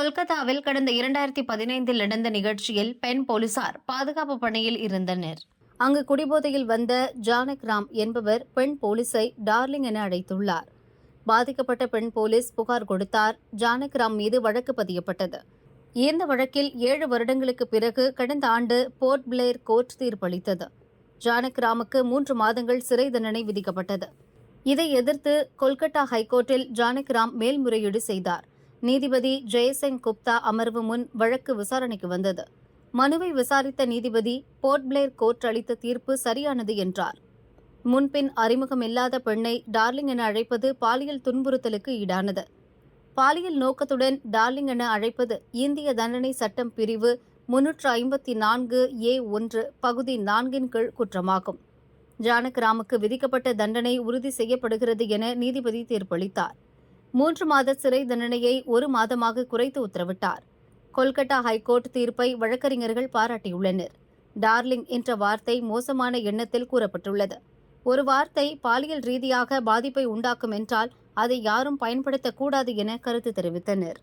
கொல்கத்தாவில் கடந்த இரண்டாயிரத்தி பதினைந்தில் நடந்த நிகழ்ச்சியில் பெண் போலீசார் பாதுகாப்பு பணியில் இருந்தனர். அங்கு குடிபோதையில் வந்த ஜானக் ராம் என்பவர் பெண் போலீஸை டார்லிங் என அழைத்துள்ளார். பாதிக்கப்பட்ட பெண் போலீஸ் புகார் கொடுத்தார். ஜானக் ராம் மீது வழக்கு பதியப்பட்டது. இந்த வழக்கில் ஏழு வருடங்களுக்கு பிறகு கடந்த ஆண்டு போர்ட் பிளேயர் கோர்ட் தீர்ப்பளித்தது. ஜானக் ராமுக்கு மூன்று மாதங்கள் சிறை தண்டனை விதிக்கப்பட்டது. இதை எதிர்த்து கொல்கத்தா ஹைகோர்ட்டில் ஜானக் ராம் மேல்முறையீடு செய்தார். நீதிபதி ஜெயசிங் குப்தா அமர்வு முன் வழக்கு விசாரணைக்கு வந்தது. மனுவை விசாரித்த நீதிபதி போர்ட்பிளேர் கோர்ட் அளித்த தீர்ப்பு சரியானது என்றார். முன்பின் அறிமுகம் இல்லாத பெண்ணை டார்லிங் என அழைப்பது பாலியல் துன்புறுத்தலுக்கு ஈடானது. பாலியல் நோக்கத்துடன் டார்லிங் என அழைப்பது இந்திய தண்டனை சட்டம் பிரிவு முன்னூற்று ஐம்பத்தி நான்கு ஏ ஒன்று பகுதி நான்கின் கீழ் குற்றமாகும். ஜானகிராமுக்கு விதிக்கப்பட்ட தண்டனை உறுதி செய்யப்படுகிறது என நீதிபதி தீர்ப்பளித்தார். மூன்று மாத சிறை தண்டனையை ஒரு மாதமாக குறைத்து உத்தரவிட்டார். கொல்கத்தா ஹைகோர்ட் தீர்ப்பை வழக்கறிஞர்கள் பாராட்டியுள்ளனர். டார்லிங் என்ற வார்த்தை மோசமான எண்ணத்தில் கூறப்பட்டுள்ளது. ஒரு வார்த்தை பாலியல் ரீதியாக பாதிப்பை உண்டாக்கும் என்றால் அதை யாரும் பயன்படுத்தக்கூடாது என கருத்து தெரிவித்தனர்.